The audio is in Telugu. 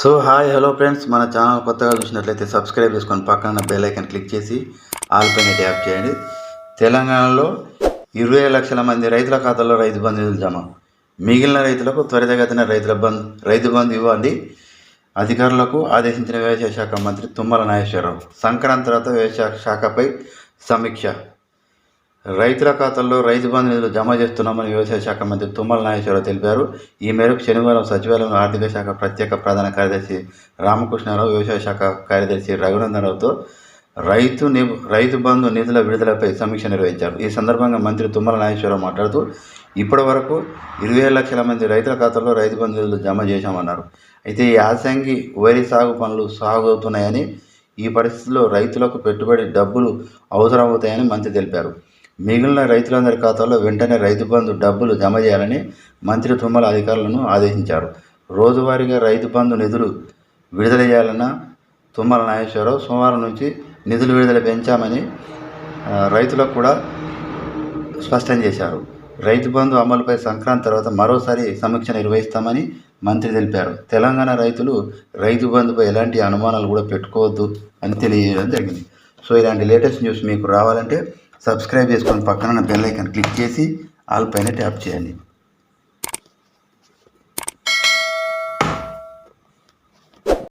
So hi hello friends. మన ఛానల్ కొత్తగా చూసినట్లయితే సబ్స్క్రైబ్ చేసుకొని పక్కన బెల్ క్లిక్ చేసి ఆల్ పైన ట్యాప్ చేయండి. తెలంగాణలో ఇరవై లక్షల మంది రైతుల ఖాతాలో రైతు బంధు జమ. మిగిలిన రైతులకు త్వరితగతిన రైతుల బంధు రైతు బంధు ఇవ్వండి. అధికారులకు ఆదేశించిన వ్యవసాయ శాఖ మంత్రి తుమ్మల నాగేశ్వరరావు. సంక్రాంతి తర్వాత వ్యవసాయ శాఖపై సమీక్ష. రైతుల ఖాతాల్లో రైతు బంధు నిధులు జమ చేస్తున్నామని వ్యవసాయ శాఖ మంత్రి తుమ్మల నాగేశ్వరరావు తెలిపారు. ఈ మేరకు శనివారం సచివాలయం ఆర్థిక శాఖ ప్రత్యేక ప్రధాన కార్యదర్శి రామకృష్ణారావు వ్యవసాయ శాఖ కార్యదర్శి రఘునందనరావుతో రైతు ని రైతు బంధు నిధుల విడుదలపై సమీక్ష నిర్వహించారు. ఈ సందర్భంగా మంత్రి తుమ్మల నాగేశ్వరరావు మాట్లాడుతూ ఇప్పటి వరకు ఇరవై లక్షల మంది రైతుల ఖాతాల్లో రైతు బంధు నిధులు జమ చేశామన్నారు. అయితే ఈ యాసంగి వరి సాగు పనులు సాగు అవుతున్నాయని ఈ పరిస్థితుల్లో రైతులకు పెట్టుబడి డబ్బులు అవసరమవుతాయని మంత్రి తెలిపారు. మిగిలిన రైతులందరి ఖాతాల్లో వెంటనే రైతు బంధు డబ్బులు జమ చేయాలని మంత్రి తుమ్మల అధికారులను ఆదేశించారు. రోజువారీగా రైతు బంధు నిధులు విడుదల చేయాలన్న తుమ్మల నాగేశ్వరరావు సోమవారం నుంచి నిధులు విడుదల పెంచామని రైతులకు కూడా స్పష్టం చేశారు. రైతు బంధు అమలుపై సంక్రాంతి తర్వాత మరోసారి సమీక్ష నిర్వహిస్తామని మంత్రి తెలిపారు. తెలంగాణ రైతులు రైతు బంధుపై ఎలాంటి అనుమానాలు కూడా పెట్టుకోవద్దు అని తెలియజేయడం జరిగింది. సో ఇలాంటి లేటెస్ట్ న్యూస్ మీకు రావాలంటే సబ్స్క్రైబ్ చేసుకొని పక్కన బెల్ ఐకాన్ క్లిక్ చేసి ఆల్ పైన ట్యాప్ చేయండి.